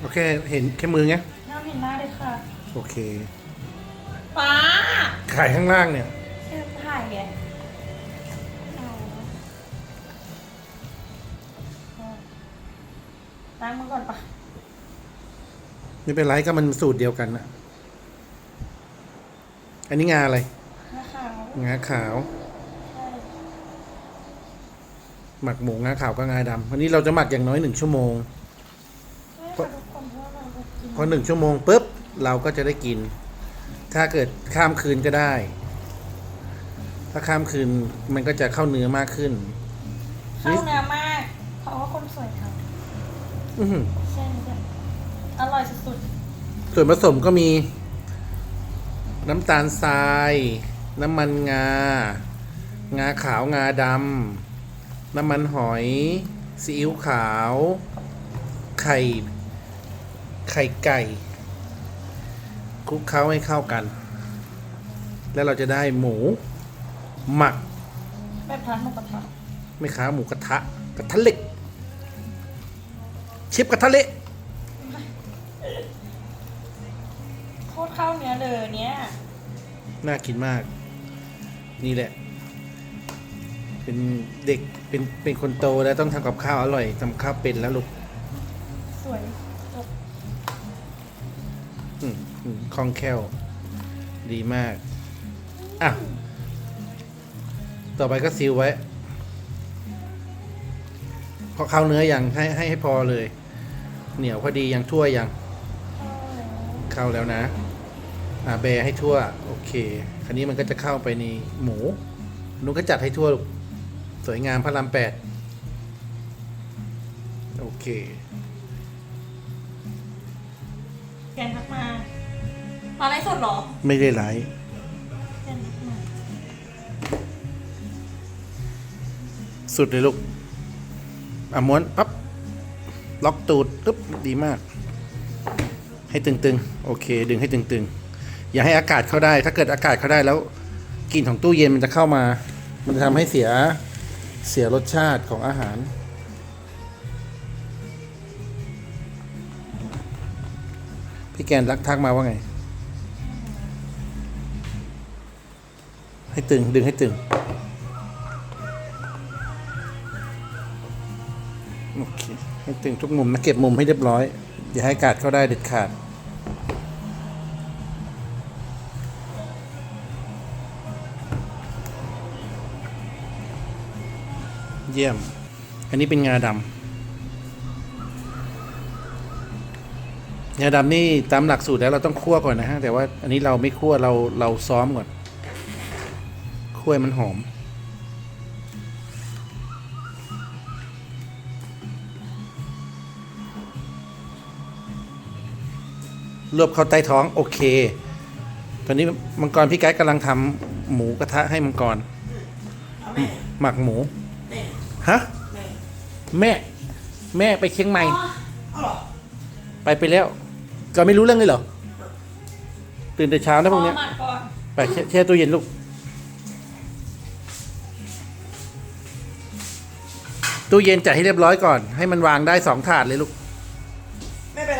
โอเค เห็นแค่มือไงน้ำเห็นหน้าเลยค่ะโอเคป้าขายข้างล่างเนี่ยเชื่อถ่ายไงเอาล้างมือก่อนปะไม่เป็นไรก็มันสูตรเดียวกันนะอันนี้งาอะไรนะคะงาขาว ใช่หมักหมูงาขาวกับงาดำวันนี้เราจะหมักอย่างน้อยหนึ่งชั่วโมง อหนึ่งชั่วโมงปุ๊บเราก็จะได้กิน ถ้าเกิดข้ามคืนก็ได้ ถ้าข้ามคืนมันก็จะเข้าเนื้อมากขึ้น เข้าเนื้อมากเพราะว่าคนสวยทอื้อหือำใช่ไหมอร่อยสุดส่วนผสมก็มี น้ำตาลทราย น้ำมันงา งาขาวงาดำน้ำมันหอยซีอิ๊วขาว ไข่ ไข่ไก่คลุกเคล้าให้เข้ากัน แล้วเราจะได้หมู หมักๆแบบทานหมูกระทะไม่ค้าหมูกระทะกระทะเหล็กชิปกระทะเละโคตรเข้าเนื้อเลยเนี้ยน่ากินมาก นี่แหละ เป็นเด็กเป็นเป็นคนโตแล้วต้องทำกับข้าวอร่อยทำข้าวเป็นแล้วลูก สวยจบ อืมอืมคล่องแคล่ว ดีมาก อะ ต่อไปก็ซีลไว้ พอเข้าเนื้ออย่างให้ให้ให้พอเลย เหนียวพอดียังทั่วยังเข้าแล้วนะ อ่าแบให้ทั่ว โอเคคราวนี้มันก็จะเข้าไปในหมูนุ้นก็จัดให้ทั่วลูกสวยงามพระรามแปด โอเค นทักมามาไลฟ์สดเหรอ ไม่ได้ไลฟ์แกนทักมาสุดเลยลูกอะม้วนปั๊บล็อกตูดปึ๊บดีมาก ให้ตึงๆ โอเค ดึงให้ตึงๆ อย่าให้อากาศเข้าได้ ถ้าเกิดอากาศเข้าได้แล้วกลิ่นของตู้เย็นมันจะเข้ามา มันจะทำให้เสียเสียรสชาติของอาหาร พี่แกนรักทักมาว่าไง ให้ตึง ดึงให้ตึง โอเค ให้ตึงทุกมุมนะเก็บมุมให้เรียบร้อย อย่าให้อากาศเข้าได้เด็ดขาดเยี่ยม อันนี้เป็นงาดำ งาดำนี่ตามหลักสูตรแล้วเราต้องคั่วก่อนนะฮะแต่ว่าอันนี้เราไม่คั่วเราเราซ้อมก่อนคั่วมันหอม รวบเข้าใต้ท้องโอเค ตอนนี้มังกรพี่ไกด์กำลังทำหมูกระทะให้มังกรหมักหมูฮะแม่ แม่ไปเชียงใหม่ไปไปแล้ว ก็ไม่รู้เรื่องเลยเหรอ ตื่นแต่เช้านะพวกเนี้ยหมัดก่อนไปแช่แช่ตู้เย็นลูก ตู้เย็นจัดให้เรียบร้อยก่อน ให้มันวางได้สองถาดเลยลูก